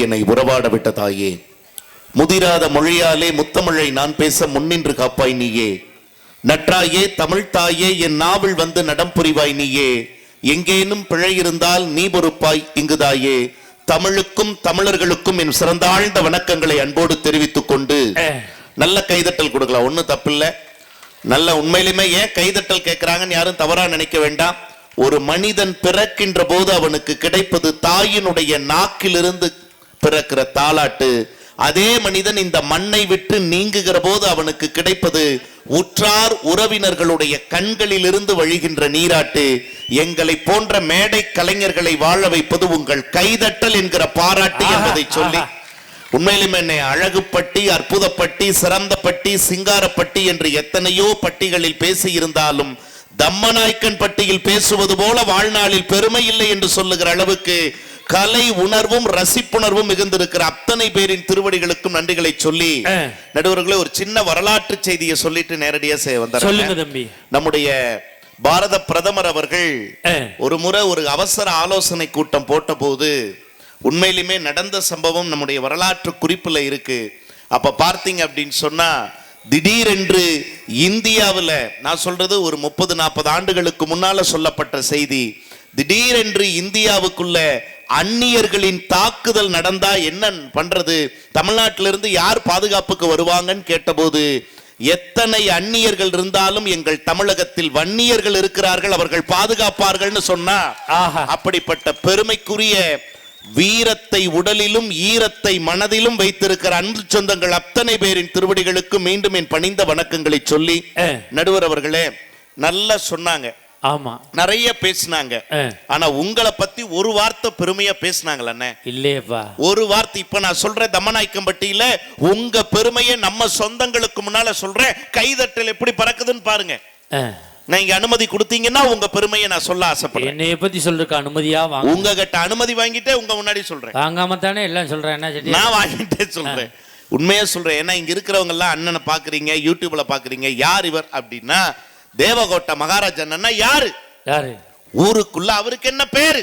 என்னை உறவாட விட்ட தாயே முதிராத மொழியாலே முத்தமிழை நான் பேச முன்னின்று காப்பாய் நீயே. நற்றாயே தமிழ் தாயே என் நாவில் வந்து நடம் புரிவாய் நீயே. எங்கேனும் பிழை இருந்தால் நீ பொறுப்பாய் இங்குதாயே தமிழுக்கும் தமிழர்களுக்கும் என் சிறந்தாழ்ந்த வணக்கங்களை அன்போடு தெரிவித்துக் கொண்டு நல்ல கைதட்டல் கொடுக்கலாம். ஒண்ணும் தப்பில்ல. நல்ல உண்மையிலுமே ஏன் கைதட்டல் கேட்கிறாங்கன்னு யாரும் தவறா நினைக்க வேண்டாம். ஒரு மனிதன் பிறக்கின்ற போது அவனுக்கு கிடைப்பது தாயினுடைய நாக்கிலிருந்து பிறக்கிற தாலாட்டு அதே மனிதன் இந்த மண்ணை விட்டு நீங்குகிற போது அவனுக்கு கிடைப்பது உற்றார் உறவினர்களுடைய கண்களிலிருந்து வழிகின்ற நீராட்டு. எங்களை போன்ற மேடை கலைஞர்களை வாழ வைப்பது உங்கள் கைதட்டல் என்கிற பாராட்டு என்பதை சொல்லி உண்மையிலும் என்னை அழகுப்பட்டி அற்புதப்பட்டி சிறந்தப்பட்டி சிங்காரப்பட்டி என்று எத்தனையோ பட்டிகளில் பேசியிருந்தாலும் தம்மநாய்க்கன் பட்டியில் பேசுவது போல வாழ்நாளில் பெருமை இல்லை என்று சொல்லுகிற அளவுக்கு கலை உணர்வும் ரசிப்புணர்வும் மிகுந்திருக்கிற அத்தனை பேரின் திருவடிகளுக்கும் நன்றிகளை சொல்லி. நடுவர்களே ஒரு சின்ன வரலாற்று செய்தியை சொல்லிட்டு நேரடியா செ- சொல்லுங்க வந்துடுறேன் தம்பி நம்முடைய பாரத பிரதமர் அவர்கள். ஒரு முறை ஒரு அவசர ஆலோசனை கூட்டம் போட்டபோது உண்மையிலுமே நடந்த சம்பவம் நம்முடைய வரலாற்று குறிப்புல இருக்கு அப்ப பார்த்தீங்க அப்படின்னு சொன்னா திடீரென்று இந்தியாவுல நான் சொல்றது ஒரு முப்பது நாற்பது ஆண்டுகளுக்கு முன்னால சொல்லப்பட்ட செய்தி திடீரென்று இந்தியாவுக்குள்ள அந்நியர்களின் தாக்குதல் நடந்தா என்ன பண்றது தமிழ்நாட்டிலிருந்து யார் பாதுகாப்புக்கு வருவாங்கன்னு கேட்டபோது எத்தனை அந்நியர்கள் இருந்தாலும் எங்கள் தமிழகத்தில் வன்னியர்கள் இருக்கிறார்கள் அவர்கள் பாதுகாப்பார்கள்னு சொன்னா. அப்படிப்பட்ட பெருமைக்குரிய வீரத்தை உடலிலும் ஈரத்தை மனதிலும் வைத்திருக்கிற அன்பு சொந்தங்கள் அத்தனை பேரின் திருவடிகளுக்கு மீண்டும் என் பணிந்த வணக்கங்களை சொல்லி. நடுவர் அவர்களே நல்லா சொன்னாங்க ஆமா. நிறைய பேசினாங்க. ஆனா உங்களை பத்தி ஒரு வார்த்தை பெருமையா பேசினாங்களே இல்லையேப்பா. ஒரு வார்த்தை இப்ப நான் சொல்றேன் தம்மநாயக்கம்பட்டியில உங்க பெருமையை நம்ம சொந்தங்களுக்கு முன்னால சொல்றேன் கைதட்டல் எப்படி பறக்குதுன்னு பாருங்க. நீங்க அனுமதி கொடுத்தீங்கன்னா உங்க பெருமையை நான் சொல்ல ஆசைப்படுறேன். என்னைய பத்தி சொல்றதுக்கு அனுமதியா வாங்க. உங்க கிட்ட அனுமதி வாங்கிட்டே உங்க முன்னாடி சொல்றேன். வாங்காம தானே எல்லாம் சொல்றேன் என்ன நான் வாங்கிட்டே சொல்றேன். உண்மையா சொல்றேன் ஏன்னா இங்க இருக்கிறவங்க எல்லாம் அண்ணனை பாக்குறீங்க யூடியூப்ல பாக்குறீங்க யார் இவர் அப்படின்னா தேவகோட்டை மகாராஜ் யாரு? யாரு? ஊருக்குள்ள அவருக்கு என்ன பேரு?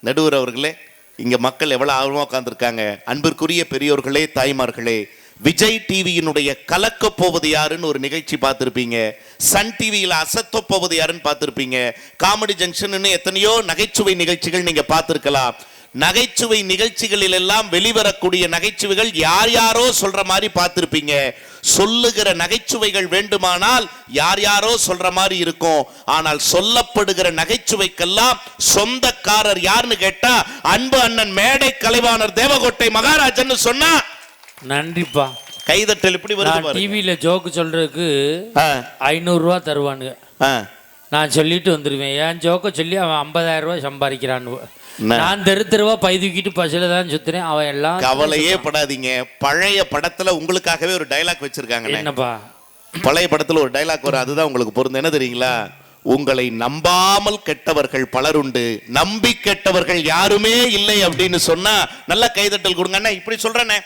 நடுவர் அவர்களே இங்க மக்கள் எவ்வளவு ஆர்வமா உட்கார்ந்திருக்காங்க. அன்பிற்குரிய பெரியோர்களே தாய்மார்களே விஜய் டிவியினுடைய கலக்க போவது யாருன்னு ஒரு நிகழ்ச்சி பார்த்திருப்பீங்க. சன் டிவியில அசத்த போவது யாருன்னு பார்த்திருப்பீங்க. காமெடி ஜங்ஷன் எத்தனையோ நகைச்சுவை நிகழ்ச்சிகள் நீங்க பார்த்திருக்கலாம். நகைச்சுவை நிகழ்ச்சிகளில் எல்லாம் வெளிவரக்கூடிய நகைச்சுவைகள் யார் யாரோ சொல்ற மாதிரி பார்த்திருப்பீங்க. சொல்லுகிற நகைச்சுவைகள் வேண்டுமானால் யார் யாரோ சொல்ற மாதிரி இருக்கும். ஆனால் சொல்லப்படுகிற நகைச்சுவைக்கெல்லாம் சொந்தக்காரர் யாருன்னு கேட்டா அன்பு அண்ணன் மேடை கலைவாணர் தேவகோட்டை மகாராஜன் சொன்னா நன்றிப்பா. கைதட்டல் இப்படி வருது டிவியில ஜோக்கு சொல்றதுக்கு ஐநூறு ரூபா தருவானுங்க. ஆ. நான் சொல்லிட்டு வந்துடுவேன் என் ஜோக்க சொல்லி அவன் ஐம்பதாயிரம் ரூபாய் சம்பாதிக்கிறான்னு? நான் தெரு தெருவா பை தூக்கிட்டு தான் சுத்துறேன். அவன் எல்லாம் கவலையே படாதீங்க. பழைய படத்துல உங்களுக்காகவே ஒரு டைலாக் வச்சிருக்காங்க என்னப்பா? பழைய படத்துல ஒரு டைலாக் வரும். அதுதான் உங்களுக்கு பொருந்தும். என்ன தெரியுங்களா? உங்களை நம்பாமல் கெட்டவர்கள் பலருண்டு நம்பி கெட்டவர்கள் யாருமே இல்லை அப்படின்னு சொன்னா நல்ல கைதட்டல் கொடுங்க இப்படி சொல்றேனே.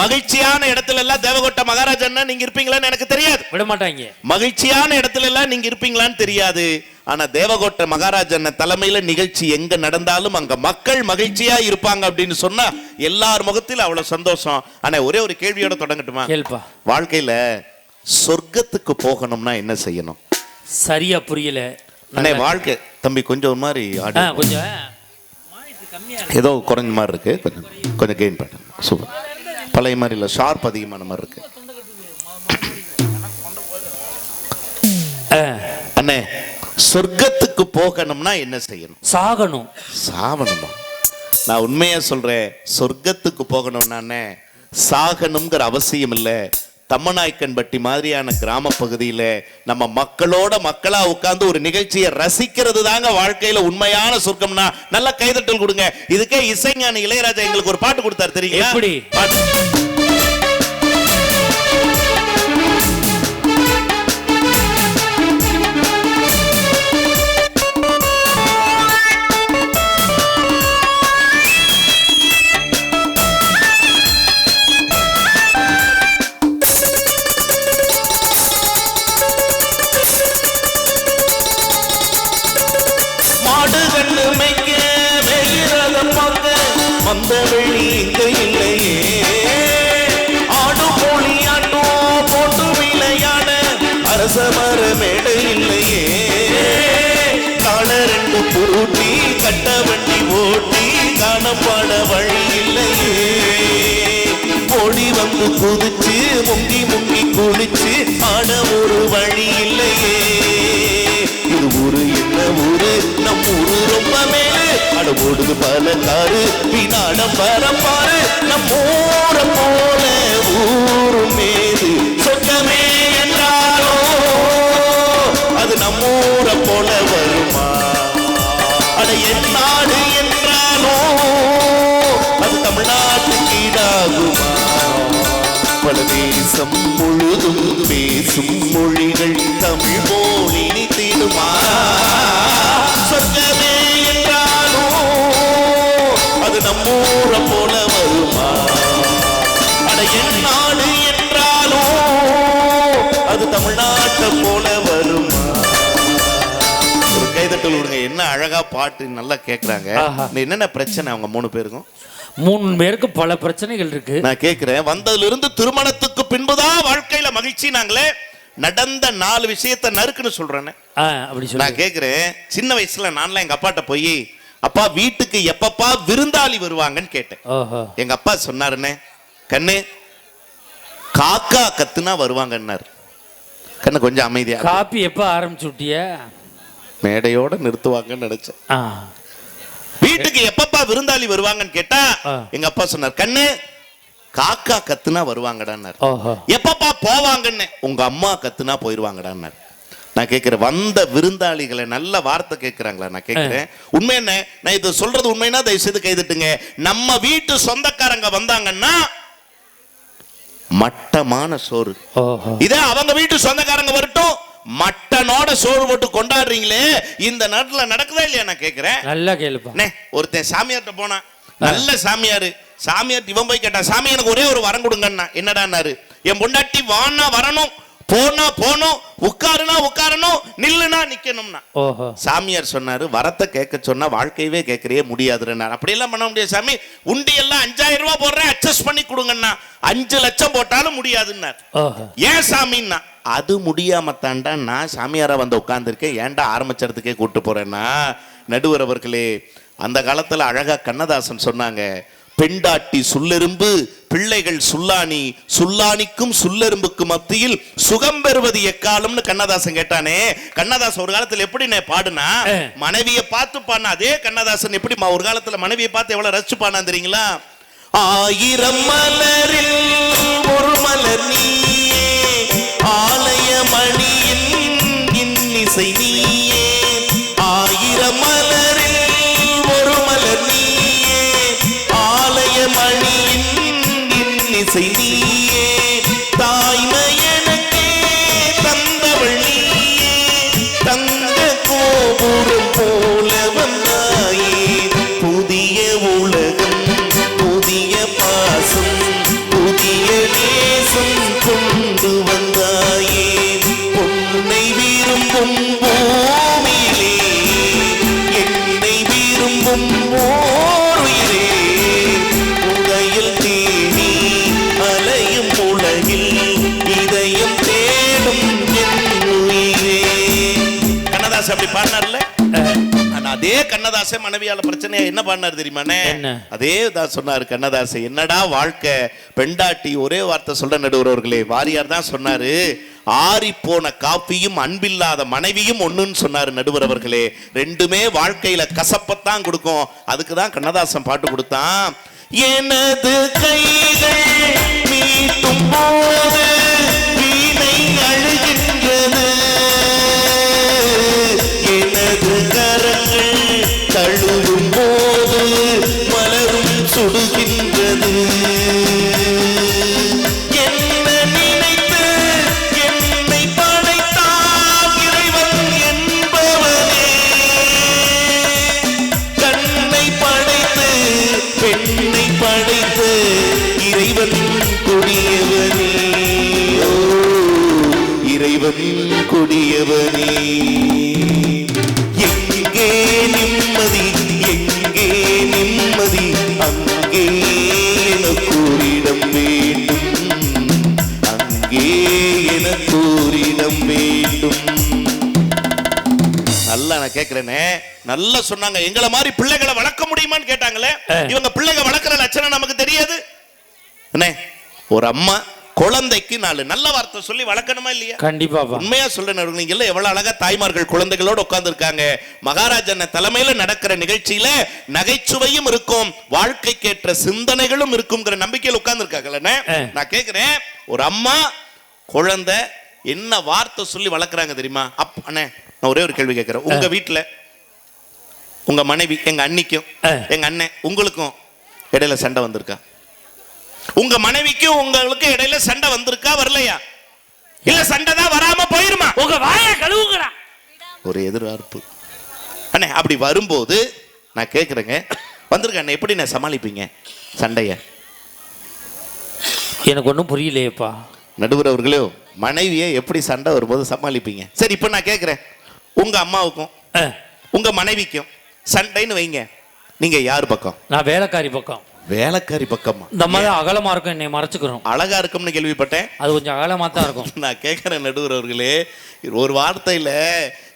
மகிழ்ச்சியான இடத்துல எல்லாம் தேவகோட்டை மகாராஜா நீங்க இருப்பீங்களான்னு எனக்கு தெரியாது. விட மாட்டாங்க மகிழ்ச்சியான இடத்துல எல்லாம் நீங்க இருப்பீங்களான்னு தெரியாது. ஆனா தேவகோட்டை மகாராஜ அண்ணன் தலைமையில நிகழ்ச்சி எங்க நடந்தாலும் அங்க மக்கள் மகிழ்ச்சியா இருப்பாங்க அப்படின்னு சொன்னா எல்லார் முகத்திலும் அவ்வளவு சந்தோஷம். ஆனா ஒரே ஒரு கேள்வியோட தொடங்கட்டுமா? வாழ்க்கையில சொர்க்கத்துக்கு போகணும்னா என்ன செய்யணும்? சரியா புரியல. அண்ணே வாழ்க்கை. தம்பி கொஞ்சம் ஒரு மாதிரி. கொஞ்சம் ஏதோ குறைஞ்ச மாதிரி இருக்கு. கொஞ்சம் கொஞ்சம் கெயின் பண்ண. சூப்பர். பழைய மாதிரி இல்ல ஷார்ப் அதிகமான மாதிரி இருக்கு. அண்ணே சொர்க்கத்துக்கு போகணும்னா என்ன செய்யணும்? சாகணும். சாவணுமா நான் உண்மையா சொல்றேன் சொர்க்கத்துக்கு போகணும்னானே சாகணுங்கிற அவசியம் இல்ல. தம்மநாய்க்கன்பட்டி மாதிரியான கிராம பகுதியில நம்ம மக்களோட மக்களா உட்கார்ந்து ஒரு நிகழ்ச்சியை ரசிக்கிறது தாங்க வாழ்க்கையில உண்மையான சொர்க்கம்னா நல்ல கைதட்டல் கொடுங்க இதுக்கே இசைஞானி இளையராஜா எங்களுக்கு ஒரு பாட்டு கொடுத்தாரு தெரியுங்களா எப்படி? பாட்டு. முங்கி குளிச்சு ஒரு வழி இல்லையே. இது ஊரு என்ன ஊரு நம் ஊரு ரொம்ப மேலு. அட ஓடுது பல காரு வீணாடம் பரப்பாரு நம் ஊர போல ஊரு மேது சொர்க்கமே என்றாரோ அது நம் ஊர போல வருமா? அட என் நாடு என்றாலோ அது தமிழ்நாட்டுக்கு ஈடாகுமா? பல தேசம் முழுதும் பேசும் மொழிகள் தமிழ் மொழி இனித்திடுமா சொர்க்கமே என்றாலோ? அது நம்மூர போல வருமா? அட என் நாடு என்றாலோ? அது தமிழ்நாட்டை போல கைதட்டல் விடுங்க. என்ன அழகா பாட்டு நல்லா. இந்த என்னென்ன பிரச்சனை அவங்க மூணு பேருக்கும்? மூணு பேருக்கு பல பிரச்சனைகள் இருக்கு. நான் கேக்குறேன். வந்ததுல இருந்து திருமணத்துக்கு பின்புதான் வாழ்க்கையில மகிழ்ச்சி நாங்களே. நடந்த நாலு விஷயத்த நறுக்குன்னு சொல்றேன்னு. ஆ, அப்படி சொல்லு. நான் கேக்குறேன். சின்ன வயசுல நான்லாம் எங்க அப்பாட்ட போய் அப்பா வீட்டுக்கு எப்பப்பா விருந்தாளி வருவாங்கன்னு கேட்டேன். எங்க அப்பா சொன்னாருன்னு கண்ணு காக்கா கத்துனா வருவாங்கன்னாரு. கண்ணு கொஞ்சம் அமைதியா. காப்பி எப்ப ஆரம்பிச்சு விட்டிய? மேடையோட நிறுத்துவாங்கன்னு நினைச்சேன். வீட்டுக்கு எப்பப்பா விருந்தாளி வருவாங்கன்னு கேட்டா. எங்க அப்பா சொன்னார் கண்ணு காக்கா கத்துனா வருவாங்கடான்னாரு. ஓஹோ. எப்பப்பா போவாங்கன்னு உங்க அம்மா கத்துனா போயிருவாங்கடான்னாரு. நான் கேட்கிறேன் வந்த விருந்தாளிகளை நல்ல வார்த்தை கேட்கிறாங்களா நான் கேட்கிறேன் உண்மை என்ன? நான் இது சொல்றது உண்மைன்னா தயவு செய்து கைதட்டுங்க. நம்ம வீட்டு சொந்தக்காரங்க வந்தாங்கன்னா மட்டமான சோறு. இதே அவங்க வீட்டு சொந்தக்காரங்க வரட்டும் மட்டனோட சோறு போட்டு கொண்டாடுறீங்களே இந்த நாட்டுல நடக்குதா இல்லையா நான் கேட்கிறேன் நல்லா கேளுப்பா. ஒருத்தன் சாமியார்ட்ட போனான் நல்ல சாமியாரு. சாமியார் இவன் போய் கேட்டான் சாமி எனக்கு ஒரே ஒரு வரம் கொடுங்கண்ணா. என்னடான்னாரு என் பொண்டாட்டி வானா வரணும். போனா போகணும் உட்காருனா உட்காரணும் நில்லுனா நிக்கணும்னா. ஓஹோ. சாமியார் சொன்னாரு வரத்தை கேட்க சொன்னா வாழ்க்கையவே கேட்கறே முடியாதுன்னாரு அப்படியெல்லாம் பண்ண முடியாது சாமி. உண்டி எல்லாம் அஞ்சாயிரம் ரூபாய் போடுறேன் அட்ஜஸ்ட் பண்ணி கொடுங்கண்ணா அஞ்சு லட்சம் போட்டாலும் முடியாதுன்னார். ஏன் சாமின்னா அது முடியாம தாண்டா நான் சாமியாரா வந்து உட்கார்ந்துருக்கேன் ஏன்டா ஆரம்பிச்சதுக்கே கூட்டு போறேன்னா? நடுவர் அவர்களே அந்த காலத்துல அழகா கண்ணதாசன் சொன்னாங்க பெண்டாட்டி சுல்லெரும்பு பிள்ளைகள் சுல்லானி சுல்லானிக்கும் சுல்லெரும்புக்கு மத்தியில் சுகம் பெறுவது எக்காலம்னு கண்ணதாசன் கேட்டானே. கண்ணதாசன் ஒரு காலத்துல எப்படி பாடுனா. மனைவியை பார்த்து பாடின அதே கண்ணதாசன் எப்படி ஒரு காலத்துல மனைவியை பார்த்து எவ்வளவு ரசிச்சு பாடினா தெரியுங்களா? ஆயிரம் மலரில் ஒரு மலர் நீயே. ஆலய மணியின் இன்னிசை நீயே அதே கண்ணதாசன் மனைவியால பிரச்சனையா என்ன பண்ணார் தெரியுமாண்ணே? அதே தான் சொன்னாரு கண்ணதாசன் என்னடா வாழ்க்கை? பெண்டாட்டி ஒரே வார்த்தை சொல்ல நடுவர்களே வாரியார் தான் சொன்னாரு ஆறி போன காப்பியும் அன்பில்லாத மனைவியும் ஒண்ணுன்னு சொன்னாரு நடுவர் அவர்களே ரெண்டுமே வாழ்க்கையில கசப்பத்தான் கொடுக்கும். அதுக்கு தான் கண்ணதாசன் பாட்டு கொடுத்தான். எனது கைகள் மீட்டும் போது கொடியவனே எங்கே நிம்மதி எங்கே நிம்மதி அங்கே எனக்கூரிடம் வேண்டும். அங்கே எனக்கூரிடம் வேண்டும். நல்லா நான் கேட்கிறேனே நல்லா சொன்னாங்க. எங்களை மாதிரி பிள்ளைகளை வளர்க்க முடியுமான்னு கேட்டாங்களே. இவங்க பிள்ளைங்க வளர்க்குற லட்சணம் நமக்கு தெரியாது. அண்ணே ஒரு அம்மா குழந்தைக்கு நாலு நல்ல வார்த்தை சொல்லி வளர்க்கணுமா இல்லையா? கண்டிப்பாப்பா உண்மையா சொல்றேன் நீங்க எல்லாம் எவ்வளவு அழகா தாய்மார்கள் குழந்தைகளோட உட்கார்ந்து இருக்காங்க மகாராஜன் தலைமையில நடக்கிற நிகழ்ச்சியில நகைச்சுவையும் இருக்கும் வாழ்க்கைக்கேற்ற சிந்தனைகளும் இருக்குங்கிற நம்பிக்கையில் உட்கார்ந்து இருக்காங்கல்ல. நான் கேக்குறேன் ஒரு அம்மா குழந்தை என்ன வார்த்தை சொல்லி வளர்க்குறாங்க தெரியுமா? அப் அண்ணே நான் ஒரே ஒரு கேள்வி கேட்கிறேன் உங்க வீட்டுல உங்க மனைவி எங்க அண்ணிக்கும் ஆ. எங்க அண்ணன் உங்களுக்கும் இடையில சண்டை வந்திருக்கா? உங்க மனைவிக்கும் உங்களுக்கு இடையில சண்டை வந்திருக்கா வரலையா? இல்ல சண்டை தான் வராம போயிருமா? உங்க வாயை கழுவுங்கடா. ஒரு எதிர்பார்ப்பு. அண்ணே அப்படி வரும்போது நான் கேட்குறேங்க வந்திருக்க அண்ணே எப்படி நான் சமாளிப்பீங்க சண்டைய? எனக்கு ஒன்றும் புரியலையேப்பா. நடுவர் அவர்களே மனைவியை எப்படி சண்டை வரும்போது சமாளிப்பீங்க? சரி இப்போ நான் கேட்குறேன் உங்க அம்மாவுக்கும் ஆ, உங்க மனைவிக்கும் சண்டைன்னு வைங்க. நீங்க யார் பக்கம்? நான் வேலைக்காரி பக்கம். வேலைக்காரி பக்கமா? இந்த மாதிரி அகலமா இருக்கும் என்னை மறைச்சுக்கிறோம். அழகா இருக்கும்னு கேள்விப்பட்டேன். அது கொஞ்சம் அகலமா தான் இருக்கும். நான் கேட்குறேன் நடுவர் அவர்களே ஒரு வார்த்தையில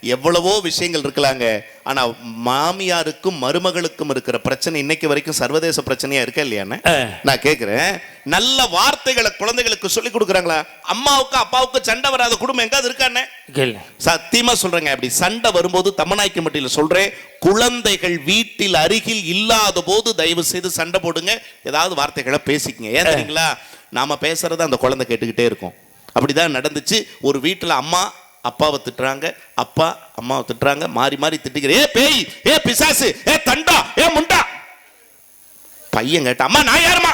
எவ்வளவோ விஷயங்கள் இருக்கலாங்க. ஆனா மாமியாருக்கும் மருமகளுக்கும் இருக்கிற பிரச்சனை இன்னைக்கு வரைக்கும் சர்வதேச பிரச்சனையா இருக்கா இல்லையாண்ணே ஆ, நான் கேட்குறேன் நல்ல வார்த்தைகளை குழந்தைகளுக்கு சொல்லி கொடுக்குறாங்களா? அம்மாவுக்கு அப்பாவுக்கு சண்டை வராத குடும்பம் எங்காவது இருக்காண்ணே கேளு. சத்தியமா சொல்றேங்க அப்படி சண்டை வரும்போது தம்மநாய்க்கு மட்டியில் சொல்றேன் குழந்தைகள் வீட்டில் அருகில் இல்லாத போது தயவு செய்து சண்டை போடுங்க. ஏதாவது வார்த்தைகளை பேசிக்கங்க. ஏன் தெரியுங்களா? நாம பேசுறத அந்த குழந்தை கேட்டுக்கிட்டே இருக்கும். அப்படிதான் நடந்துச்சு. ஒரு வீட்டுல அம்மா அப்பாவை திட்டுறாங்க அப்பா அம்மாவை திட்டுறாங்க மாறி மாறி திட்டுக்கிற ஏ பேய் ஏ பிசாசு ஏ தண்டா ஏ முண்டா. பையன் கேட்டா அம்மா நான் யாருமா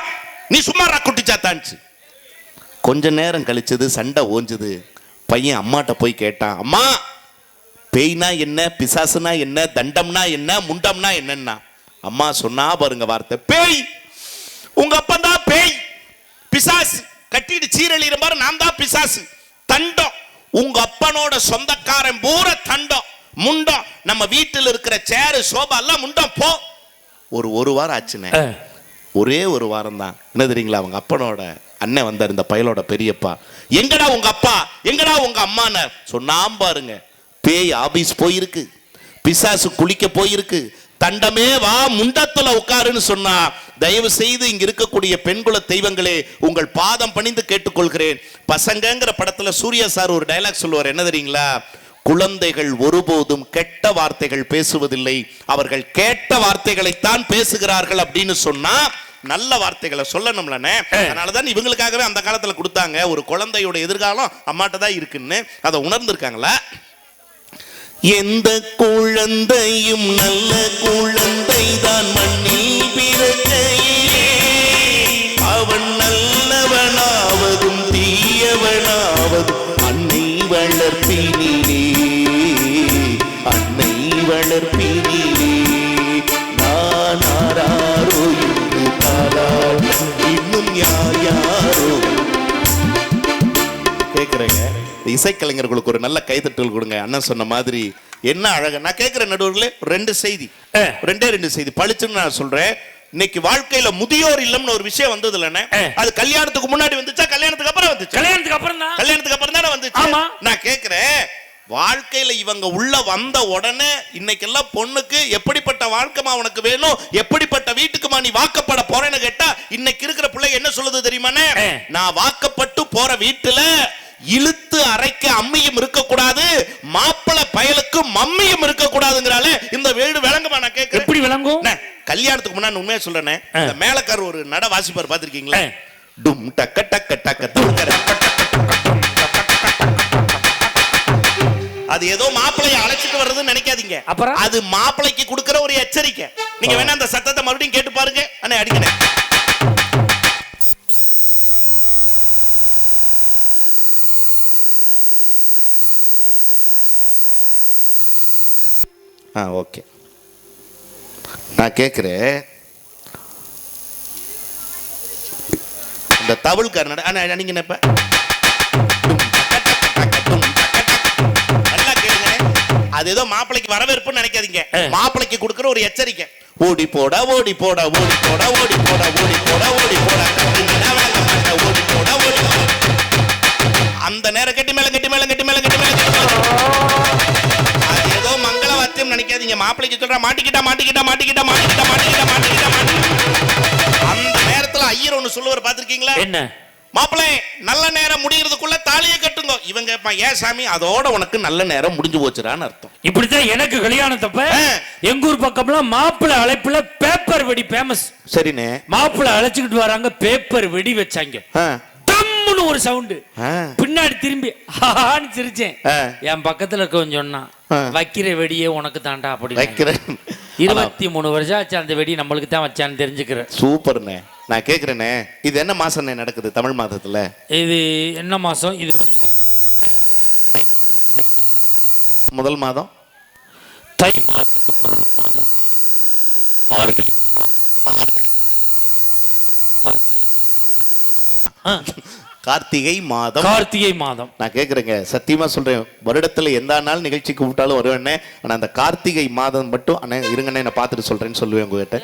நீ சும்மா குட்டிச்சாத்தான்ச்சு கொஞ்ச நேரம் கழிச்சது சண்டை ஓஞ்சுது. பையன் அம்மாட்ட போய் கேட்டான் அம்மா பேய்னா என்ன பிசாசுனா என்ன தண்டம்னா என்ன முண்டம்னா என்னன்னா? அம்மா சொன்னா பாருங்க வார்த்தை பேய் உங்க அப்பா தான் பேய். பிசாசு கட்டிட்டு சீரழிகிற மாதிரி நான் தான் பிசாசு. தண்டம். உங்க அப்பனோட சொந்தக்காரன் பூரா தண்டம் முண்டம் நம்ம வீட்டில் இருக்கிற சேரு சோபா எல்லாம் முண்டம் போ. ஒரு ஒரு வாரம் ஆச்சுனே ஒரே ஒரு வாரம் தான் என்ன தெரியுங்களா அவங்க அப்பனோட அண்ணன் வந்தார் இந்த பயலோட பெரியப்பா. எங்கடா உங்க அப்பா? எங்கடா உங்க அம்மானார் சொன்னாம் பாருங்க. பேய் ஆபீஸ் போயிருக்கு. பிசாசு குளிக்க போயிருக்கு. தண்டமே வா முண்டத்துல உட்காருன்னு சொன்னா தயவு செய்து இங்க இருக்கக்கூடிய பெண்குல தெய்வங்களே உங்கள் பாதம் பணிந்து கேட்டுக்கொள்கிறேன். பசங்கங்கிற படத்துல சூர்யா சார் ஒரு டயலாக் சொல்லுவார் என்ன தெரியுங்களா? குழந்தைகள் ஒருபோதும் கெட்ட வார்த்தைகள் பேசுவதில்லை. அவர்கள் கேட்ட வார்த்தைகளைத்தான் பேசுகிறார்கள் அப்படின்னு சொன்னா நல்ல வார்த்தைகளை சொல்லணும்லண்ணே. அதனாலதான் இவங்களுக்காகவே அந்த காலத்துல கொடுத்தாங்க. ஒரு குழந்தையோட எதிர்காலம் அம்மாட்ட தான் இருக்குன்னு. அதை உணர்ந்திருக்காங்களா? எந்த குழந்தையும் நல்ல குழந்தை தான் மண்ணில் பிறக்க இசைக்கலைஞர்களுக்கு ஒரு நல்ல கைத்தட்டல் கொடுங்க. அண்ணன் சொன்ன மாதிரி என்ன அழகு? நான் கேட்குறேன் நடுவர்களே ரெண்டு செய்தி. ரெண்டே ரெண்டு செய்தி. பளிச்சுன்னு நான் சொல்றேன். இன்னைக்கு வாழ்க்கையில முதியோர் இல்லம்னு ஒரு விஷயம் வந்தது இல்லைண்ணே ஆ. அது கல்யாணத்துக்கு முன்னாடி வந்துச்சா கல்யாணத்துக்கு அப்புறம் வந்துச்சு? கல்யாணத்துக்கு அப்புறம் தான். கல்யாணத்துக்கு அப்புறம் தானே வந்துச்சு? ஆமா. நான் கேட்கிறேன் வாழ்க்கையில இவங்க உள்ள வந்த உடனே இன்னைக்கெல்லாம் பொண்ணுக்கு எப்படிப்பட்ட வாழ்க்கைமா உனக்கு வேணும்? எப்படிப்பட்ட வீட்டுக்குமா நீ வாக்கப்பட போறேன்னு கேட்டா இன்னைக்கு இருக்கிற பிள்ளை என்ன சொல்லுது தெரியுமாண்ணே ஆ. நான் வாக்கப்பட்டு போற வீட்டுல இழுத்து அரைக்க அம்மியும் இருக்கக்கூடாது மாப்பிளை பயலுக்கு மம்மியும் இருக்கக்கூடாதுங்கிறாலே இந்த வீடு விளங்குமா நான் கேட்கிறேன் எப்படி விளங்கும் கல்யாணத்துக்கு முன்னாடி உண்மையா சொல்றேனே. இந்த மேலக்கார் ஒரு நட வாசிப்பார் பாத்திருக்கீங்களா. டும் டக்க டக்க டக்க துங்கர அது ஏதோ மாப்பிளைய அழைச்சிட்டு வர்றதுன்னு நினைக்காதீங்க அப்புறம்? அது மாப்பிளைக்கு கொடுக்கிற ஒரு எச்சரிக்கை நீங்க வேணா அந்த சத்தத்தை மறுபடியும் கேட்டு பாருங்க அண்ணே அடிக்கணே ஆ ஓகே. நான் கேட்குறேன் இந்த தவுள் கர்நாடக அண்ணா நீங்க என்ன இப்ப? நல்லா கேளுங்க. அது ஏதோ மாப்பிளைக்கு வரவேற்புன்னு நினைக்காதீங்க. மாப்பிளைக்கு கொடுக்குற ஒரு எச்சரிக்கை. ஓடி போடா ஓடி போடா ஓடி போடா ஓடி போடா ஓடி போடா ஓடி போடா. ஓடி போடா ஓடி போடா. அந்த நேரம் கட்டி மேல கட்டி மேல கட்டி மேல கட்டி வாத்தியம் மாணிக்க சொல்றா மாட்டிக்கிட்டா மாட்டிக்கிட்டா மாட்டிக்கிட்டா மாட்டிக்கிட்டா மாட்டிக்கிட்டா மாட்டிக்கிட்டா அந்த நேரத்துல ஐயர் ஒண்ணு சொல்லுவார் பாத்திருக்கீங்களா என்ன? மாப்பிள்ளை நல்ல நேரம் முடியறதுக்குள்ள தாலியை கட்டுங்க. இவங்க ஏன் சாமி அதோட உனக்கு நல்ல நேரம் முடிஞ்சு போச்சுடான்னு அர்த்தம். இப்படித்தான் எனக்கு கல்யாணத்தப்ப. எங்க ஊர் பக்கம்லாம் மாப்பிள்ளை அழைப்புல பேப்பர் வெடி ஃபேமஸ் சரிண்ணே. மாப்பிள்ளை அழைச்சுக்கிட்டு வராங்க பேப்பர் வெடி வச்சாங்க. ஆ, டம்முன்னு ஒரு சவுண்டு பின்னாடி திரும்பி சிரிச்சேன். என் பக்கத்துல இருக்கவன் சொன்னான். வைக்கிற வெடியே உனக்கு தாண்டா அப்படி வைக்கிறேன் இருபத்தி மூணு வருஷம் ஆச்சு அந்த வெடி நம்மளுக்கு தான் வச்சான்னு தெரிஞ்சுக்கிறேன். சூப்பர்ண்ணே. நான் கேக்குறேனே இது என்ன மாசம்ண்ணே நடக்குது தமிழ் மாதத்துல? இது என்ன மாசம்? இது முதல் மாதம்? தை ஆ, கார்த்திகை மாதம். கார்த்திகை மாதம். நான் கேக்குறேங்க சத்தியமா சொல்றேன். வருடத்துல எந்த நாள் நிகழ்ச்சி கூப்பிட்டாலும் வருவேன்னே ஆனா அந்த கார்த்திகை மாதம் மட்டும் அண்ணே இருங்கண்ணே நான் பார்த்துட்டு சொல்றேன்னு சொல்லுவேன் உங்ககிட்ட.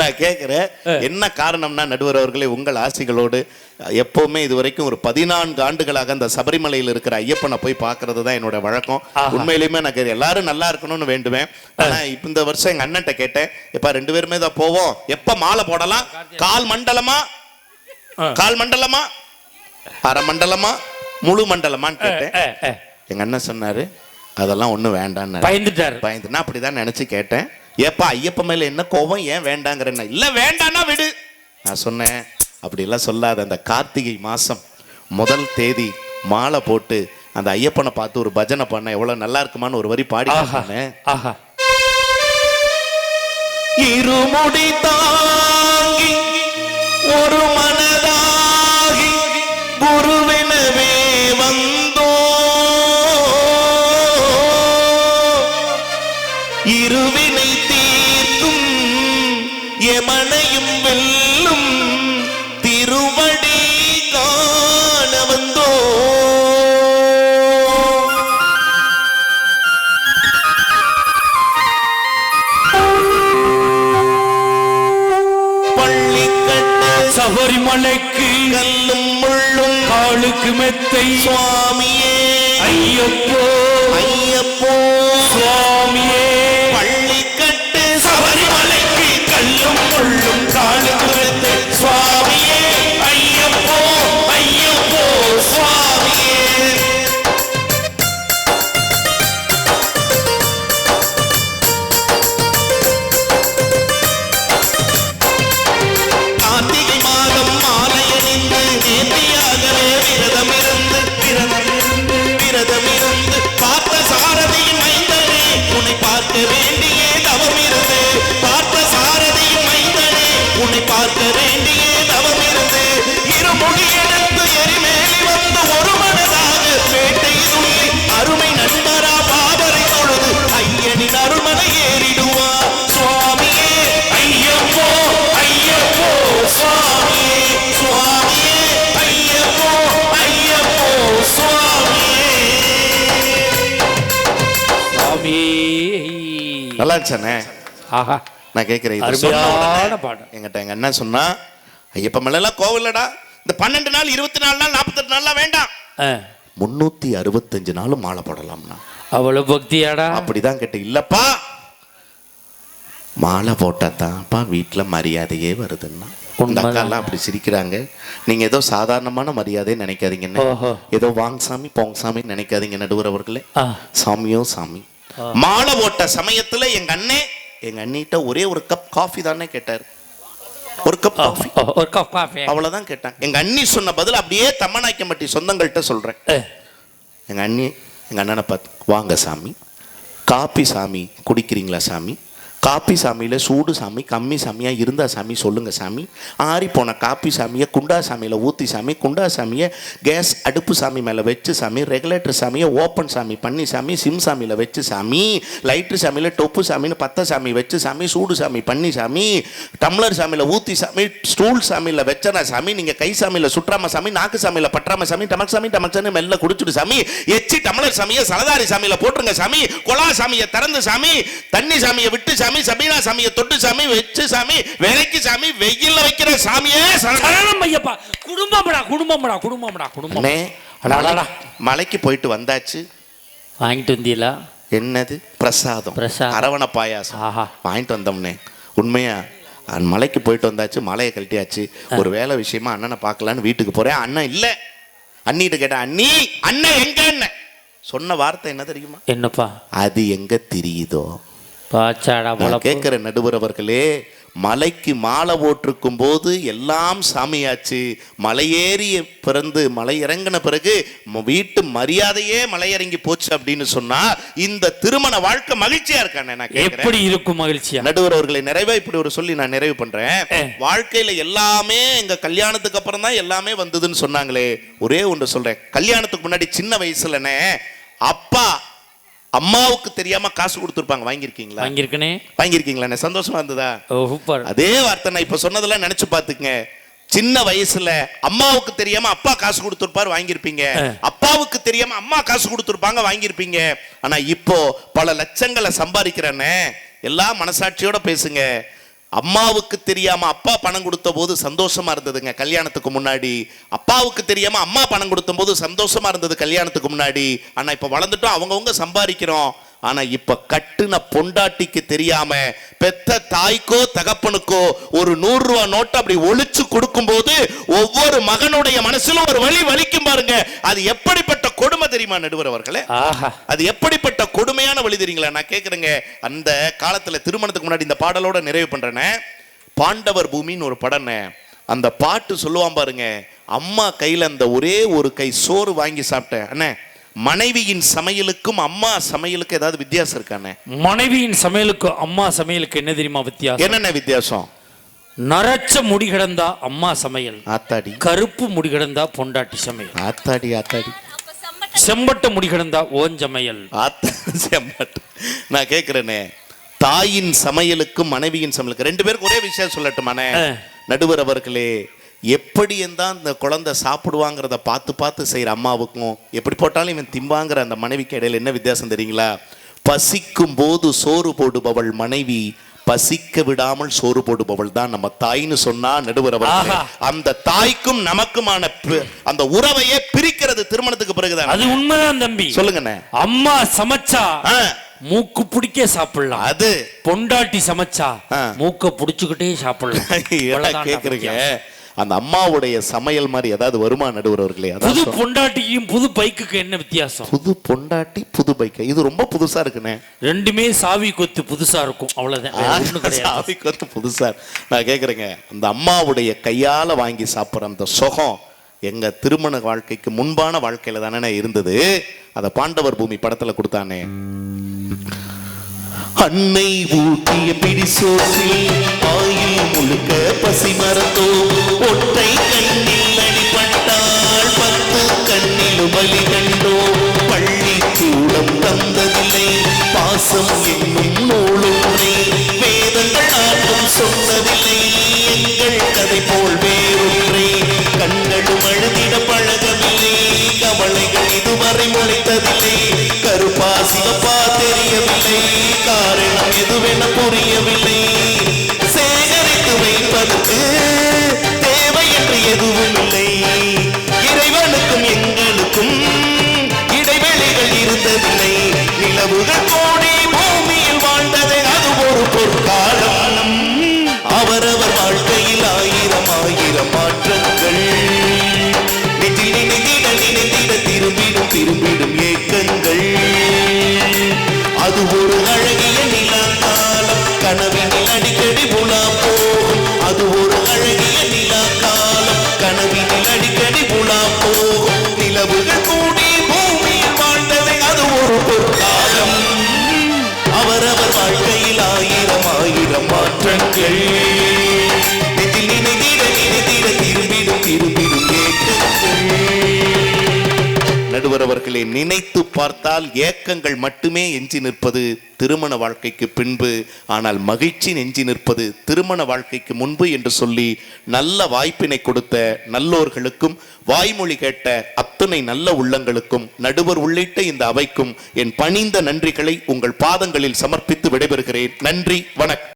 நான் கேட்கிறேன் என்ன காரணம்னா நடுவர் அவர்களே உங்கள் ஆசைகளோடு எப்பவுமே இது வரைக்கும் ஒரு பதினான்கு ஆண்டுகளாக அந்த சபரிமலையில் இருக்கிற ஐயப்பனை போய் பார்க்கிறது தான் என்னோட வழக்கம். உண்மையிலுமே எனக்கு எல்லாரும் நல்லா இருக்கணும்னு வேண்டுவேன். ஆனா இப்ப இந்த வருஷம் எங்க அண்ணன்ட்ட கேட்டேன். எப்ப ரெண்டு பேருமே தான் போவோம். எப்ப மாலை போடலாம்? கால் மண்டலமா. கால் மண்டலமா? அரை மண்டலமா? முழு மண்டலமான்னு கேட்டேன். எங்க அண்ணன் சொன்னாரு அதெல்லாம் ஒண்ணும் வேண்டான்னு பயந்துட்டாரு. பயந்து நான் அப்படிதான் நினைச்சு கேட்டேன். ஏப்பா ஐயப்ப மேல என்ன கோபம் ஏன் வேண்டாங்கிறேன்னா இல்ல வேண்டான்னா விடு. நான் சொன்னேன் அப்படி எல்லாம் சொல்லாத அந்த கார்த்திகை மாசம் முதல் தேதி மாலை போட்டு அந்த ஐயப்பனை பார்த்து ஒரு பஜனை பண்ண எவ்வளவு நல்லா இருக்குமான்னு ஒரு வரி பாடி ஆஹா இருமுடி தாங்கி ஒரு மனதாகி குருவெனவே எமனையும் வெல்லும் திருவடி காண வந்தோ. பள்ளிக்கட்டு சபரிமலைக்கு கல்லும் முள்ளும் காலுக்கு மெத்தை சுவாமியே. ஐயப்போ இருந்துச்சானே ஆஹா. நான் கேட்கிறேன் அருமையான பாடம் எங்கிட்ட எங்க அண்ணன் சொன்னா ஐயப்ப மேலாம் கோவில்லடா இந்த பன்னெண்டு நாள் இருபத்தி நாலு நாள் நாற்பத்தெட்டு நாள்லாம் வேண்டாம். முன்னூத்தி அறுபத்தஞ்சு நாளும் மாலை போடலாம்னா. அவ்வளவு பக்தியாடா. அப்படிதான் கேட்டேன். இல்லப்பா மாலை போட்டா தான்ப்பா வீட்டுல மரியாதையே வருதுன்னா. உண்மைதான். அக்காலாம் அப்படி சிரிக்கிறாங்க. நீங்க ஏதோ சாதாரணமான மரியாதை நினைக்காதீங்கன்னு. ஏதோ வாங்க சாமி போங்க சாமி நினைக்காதீங்க நடுவர் அவர்களே. சாமியோ சாமி. மாலை போட்ட சமயத்துல எங்க அண்ணே எங்க அண்ணிட்ட ஒரே ஒரு கப் காஃபி தானே கேட்டாரு. ஒரு கப் காஃபி ஒரு கப் காஃபி அவ்வளவுதான் கேட்டாங்க. எங்க அண்ணி சொன்ன பதில் அப்படியே தம்மநாய்க்கம்பட்டி சொந்தங்கள்கிட்ட சொல்றேன். எங்க அண்ணி எங்க அண்ணனை பார்த்து வாங்க சாமி காப்பி சாமி குடிக்கிறீங்களா சாமி? காப்பி சாமியில் சூடு சாமி கம்மி சாமியாக இருந்தா சாமி சொல்லுங்கள் சாமி. ஆறி போன காப்பி சாமியை குண்டா சாமியில் ஊத்தி சாமி குண்டா சாமியை கேஸ் அடுப்பு சாமி மேலே வச்சு சாமி ரெகுலேட்டர் சாமியை ஓப்பன் சாமி பண்ணி சாமி சிம் சாமியில் வச்சு சாமி லைட்டு சாமியில் டொப்பு சாமின்னு பத்த சாமி வச்சு சாமி சூடு சாமி பண்ணி சாமி டம்ளர் சாமியில் ஊற்றி சாமி ஸ்டூல் சாமியில் வச்சனா சாமி நீங்கள் கை சாமியில் சுற்றாம சாமி நாக்கு சாமியில் பற்றாம சாமி டமக் சாமி டமக் சாமி மெல்ல குடிச்சுடு சாமி எச்சி டம்ளர் சாமியை சலதாரி சாமியில் போட்டுருங்க சாமி கொலா சாமியை திறந்து சாமி தண்ணி சாமியை விட்டு சாமி சபீனா சாமியை தொட்டு சாமி வச்சு சாமி விலைக்கு சாமி வெயில்ல வைக்கிற சாமியே சரணம். ஐயப்பா. குடும்பம்டா குடும்பம்டா குடும்பம்டா குடும்பம். மலைக்கு போயிட்டு வந்தாச்சு. வாங்கிட்டு வந்தீங்களா? என்னது? பிரசாதம். பிரசாதம். அரவண பாயாசம். ஆஹா. வாங்கிட்டு வந்தோம்னே. உண்மையா? மலைக்கு போயிட்டு வந்தாச்சு மலையை கழட்டியாச்சு. ஒரு வேலை விஷயமா அண்ணனை பார்க்கலான்னு வீட்டுக்கு போறேன். அண்ணன் இல்ல. அண்ணிட்ட கேட்டேன் அண்ணி அண்ணன் எங்க? அண்ணன். சொன்ன வார்த்தை என்ன தெரியுமா? என்னப்பா? அது எங்க தெரியுதோ? கேட்கிற நடுவர் அவர்களே மலைக்கு மாலை போட்டிருக்கும் போது எல்லாம் சாமியாச்சு. மலையேறி பிறந்து மலை இறங்கின பிறகு வீட்டு மரியாதையே மலை இறங்கி போச்சு அப்படின்னு சொன்னா இந்த திருமண வாழ்க்கை மகிழ்ச்சியா இருக்கானே நான் எப்படி இருக்கும் மகிழ்ச்சியா? நடுவர் அவர்களை நிறைவா இப்படி ஒரு சொல்லி நான் நிறைவு பண்றேன். வாழ்க்கையில எல்லாமே எங்க கல்யாணத்துக்கு அப்புறம் தான் எல்லாமே வந்ததுன்னு சொன்னாங்களே. ஒரே ஒன்று சொல்றேன். கல்யாணத்துக்கு முன்னாடி சின்ன வயசுலனே அப்பா அம்மாவுக்கு தெரியாம காசு கொடுத்துருப்பாங்க. வாங்கியிருக்கீங்களா? வாங்கியிருக்கனே. வாங்கியிருக்கீங்களா? சந்தோஷமா இருந்ததா? சூப்பர் அதே வார்த்தை நான் இப்ப சொன்னதெல்லாம் நினைச்சு பாத்துக்கங்க சின்ன வயசுல அம்மாவுக்கு தெரியாம அப்பா காசு கொடுத்துருப்பாரு வாங்கியிருப்பீங்க. அப்பாவுக்கு தெரியாம அம்மா காசு கொடுத்துருப்பாங்க வாங்கியிருப்பீங்க. ஆனா இப்போ பல லட்சங்களை சம்பாதிக்கிறேன்னு எல்லாம் மனசாட்சியோட பேசுங்க. அம்மாவுக்கு தெரியாமல் அப்பா பணம் கொடுத்த போது சந்தோஷமாக இருந்ததுங்க. கல்யாணத்துக்கு முன்னாடி அப்பாவுக்கு தெரியாமல் அம்மா பணம் கொடுத்த போது சந்தோஷமாக இருந்தது கல்யாணத்துக்கு முன்னாடி. ஆனால் இப்போ வளர்ந்துட்டோம் அவங்கவுங்க சம்பாதிக்கிறோம். ஆனா இப்ப கட்டுன பொண்டாட்டிக்கு தெரியாம பெத்த தாய்க்கோ தகப்பனுக்கோ ஒரு நூறு ரூபா நோட்டை அப்படி ஒளிச்சு கொடுக்கும்போது ஒவ்வொரு மகனுடைய மனசுல ஒரு வலி வலிக்கும் பாருங்க. அது எப்படிப்பட்ட கொடுமை தெரியுமா நடுவர் அவர்களே? அது எப்படிப்பட்ட கொடுமையான வழி தெரியுங்களா? நான் கேட்குறேங்க அந்த காலத்துல திருமணத்துக்கு முன்னாடி இந்த பாடலோட நிறைவு பண்றேனே. பாண்டவர் பூமின்னு ஒரு படம்னே அந்த பாட்டு சொல்லுவான் பாருங்க. அம்மா கையில அந்த ஒரே ஒரு கை சோறு வாங்கி சாப்பிட்டேன். அண்ணே மனைவியின் சமையலுக்கும் அம்மா சமையலுக்கும் ஏதாவது வித்தியாசம் இருக்கானே? மனைவியின் சமையலுக்கு அம்மா சமையலுக்கு என்ன தெரியுமா வித்தியாசம்? என்னென்ன வித்தியாசம்? நரச்ச முடி கிடந்தா அம்மா சமையல். ஆத்தாடி. கருப்பு முடி கிடந்தா பொண்டாட்டி சமையல். ஆத்தாடி ஆத்தாடி. செம்பட்ட முடி கிடந்தா ஓன் சமையல். ஆத்தா செம்மட்டு. நான் கேட்கிறேனே தாயின் சமையலுக்கும் மனைவியின் சமையலுக்கு ரெண்டு பேருக்கு ஒரே விஷயம் சொல்லட்டுமானே. நடுவர் அவர்களே எப்படி தான் இந்த குழந்தை சாப்பிடுவாங்கிறத பார்த்து பார்த்து செய்கிற அம்மாவுக்கும் எப்படி போட்டாலும் இவன் திம்பாங்கிற அந்த மனைவிக்கு இடையில என்ன வித்தியாசம் தெரியுங்களா? பசிக்கும் போது சோறு போடுபவள் மனைவி பசிக்க விடாமல் சோறு போடுபவள் தான் நம்ம தாய்னு சொன்னா நடுவர் அவர்களே ஆஹா. அந்த தாய்க்கும் நமக்குமான அந்த உறவையே பிரிக்கிறது திருமணத்துக்கு பிறகுதான். அது உண்மைதான் தம்பி. சொல்லுங்கண்ணே. அம்மா சமைச்சா மூக்கு பிடிக்க சாப்பிடலாம். அது. பொண்டாட்டி சமைச்சா. மூக்க புடிச்சுக்கிட்டே சாப்பிடலாம். கேக்குறீங்க. அந்த அம்மாவுடைய சமையல் மாதிரி ஏதாவது வருமா நடுவர்களே புது பொண்டாட்டிக்கும் புது பைக்குக்கு என்ன வித்தியாசம்? புது பொண்டாட்டி புது பைக். இது ரொம்ப புதுசா இருக்குண்ணே. ரெண்டுமே சாவி கொத்து புதுசா இருக்கும். அவ்வளவுதான். சாவிக்கு வந்து புதுசா. நான் கேக்குறேங்க. அந்த அம்மாவுடைய கையால வாங்கி சாப்பிடுற அந்த சுகம் எங்க திருமண வாழ்க்கைக்கு முன்பான வாழ்க்கையில தானே இருந்தது. அத பாண்டவர் பூமி படத்துல கொடுத்தானே. அன்னை ஊட்டிய பிடிசோசில் ஆயில் முழுக்க பசி மறந்தோ. ஒற்றை கண்ணில் அடிபட்டால் பத்து கண்ணிலும் வலி கண்டோ. பள்ளி கூடம் தந்த நடுவர் அவர்களை நினைத்து பார்த்தால் ஏக்கங்கள் மட்டுமே எஞ்சி நிற்பது திருமண வாழ்க்கைக்கு பின்பு ஆனால் மகிழ்ச்சி நெஞ்சி நிற்பது திருமண வாழ்க்கைக்கு முன்பு என்று சொல்லி நல்ல வாய்ப்பினை கொடுத்த நல்லோர்களுக்கும் வாய்மொழி கேட்ட அத்தனை நல்ல உள்ளங்களுக்கும் நடுவர் உள்ளிட்ட இந்த அவைக்கும் என் பணிந்த நன்றிகளை உங்கள் பாதங்களில் சமர்ப்பித்து விடைபெறுகிறேன். நன்றி வணக்கம்.